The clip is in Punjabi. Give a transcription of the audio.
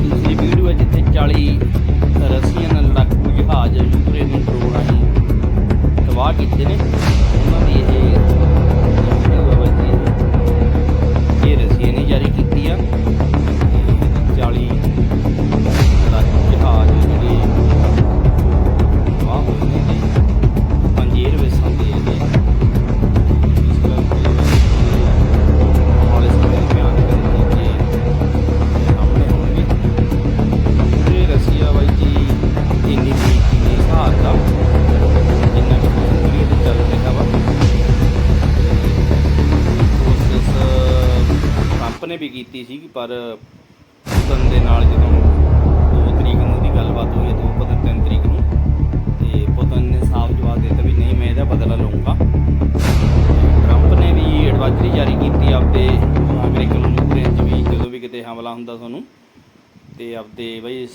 ਦੂਸਰੀ ਵੀਡੀਓ ਹੈ ਜਿੱਥੇ 40 ਰਸੀਆਂ ਨਾਲ ਲੜਾਕੂ ਜਹਾਜ਼ ਯੂਕਰੇਨੀ ਡਰੋਨ ਰਾਹੀਂ ਤਬਾਹ ਕੀਤੇ ਨੇ। ਉਹਨਾਂ ਦੀ ਪਰ ਪੁਤਨ ਦੇ ਨਾਲ ਜਦੋਂ 2 ਤਰੀਕ ਨੂੰ ਦੀ ਗੱਲਬਾਤ ਹੋਈ ਹੈ 2 ਪਤਾ 3 ਤਰੀਕ ਨੂੰ, ਤੇ ਪੁਤਨ ਨੇ ਸਾਫ਼ ਜਵਾਬ ਦੇ ਦਿੱਤਾ ਵੀ ਨਹੀਂ, ਮੈਂ ਇਹਦਾ ਬਦਲਾ ਲਵਾਂਗਾ ਟਰੰਪ ਨੇ ਵੀ ਐਡਵਾਈਜ਼ਰੀ ਜਾਰੀ ਕੀਤੀ ਆਪਦੇ ਨਾਗਰਿਕਾਂ ਨੂੰ ਯੂਕਰੇਨ 'ਚ ਵੀ ਜਦੋਂ ਵੀ ਕਿਤੇ ਹਮਲਾ ਹੁੰਦਾ ਤੁਹਾਨੂੰ, ਤੇ ਆਪਦੇ ਬਈ